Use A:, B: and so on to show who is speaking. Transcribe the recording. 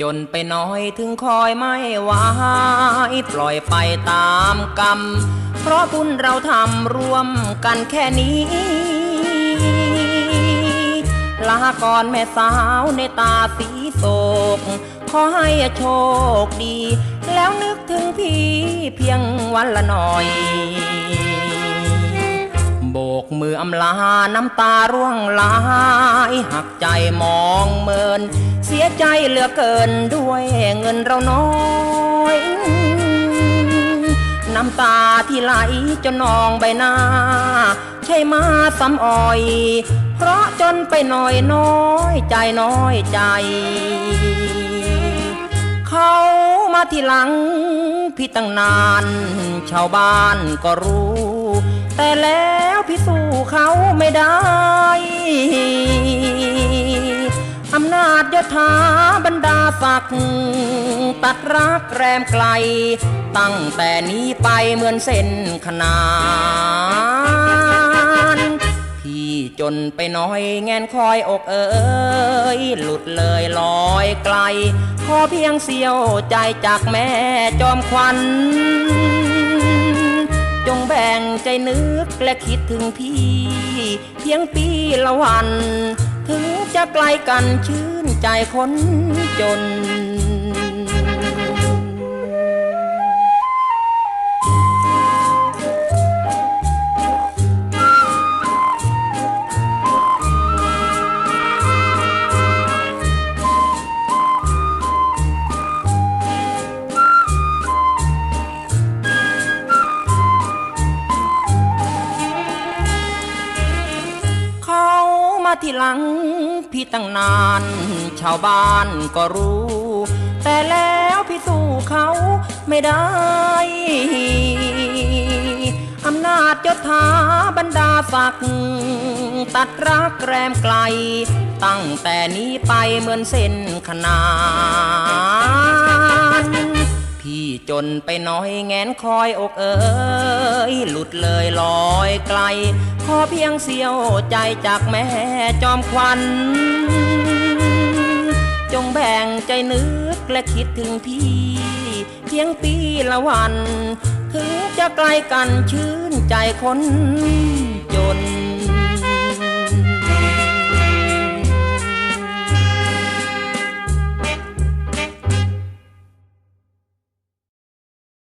A: จนไปน้อยถึงคอยไม่ไหวปล่อยไปตามกรรม เพราะบุญเราทำร่วมกันแค่นี้ ลาก่อนแม่สาวในตาสีโศก ขอให้โชคดี แล้วนึกถึงพี่เพียงวันละหน่อยโบกมืออำลาน้ำตาร่วงไหลายหักใจมองเมิน เสียใจเหลือเกินด้วยเงินเราน้อยน้ำตาที่ไหลจนนองใบหน้า ใช่มาซ้ำอ่อย เพราะจนไปหน่อยน้อยใจน้อยใจ เขามาที่หลังพี่ตั้งนาน ชาวบ้านก็รู้ แต่แล้วพี่สู้เขาไม่ได้ รัก ตัดรักแรมไกล ตั้งแต่นี้ไปเหมือนเส้นขนาน พี่จนไปน้อยแงนคอยอกเอ๋ยหลุดเลยลอยไกล ขอเพียงเสียวใจจากแม่จอมควัน จงแบ่งใจนึกและคิดถึงพี่ เพียงปีละวัน ถึงจะไกลกันชื่นใจคนจน ที่หลังพี่ตั้งนาน ชาวบ้านก็รู้ แต่แล้วพี่สู้เขาไม่ได้ อำนาจยศถาบรรดาศักดิ์ตัดรักแรมไกล ตั้งแต่นี้ไปเหมือนเส้นขนาน จนไปน้อยแงนคอยอกเอ๋ยหลุดเลยลอยไกล ขอเพียงเสียวใจจากแม่จอมควันจงแบ่งใจนึกและคิดถึงพี่ เพียงปีละวัน ถึงจะไกลกันชื่นใจคนจน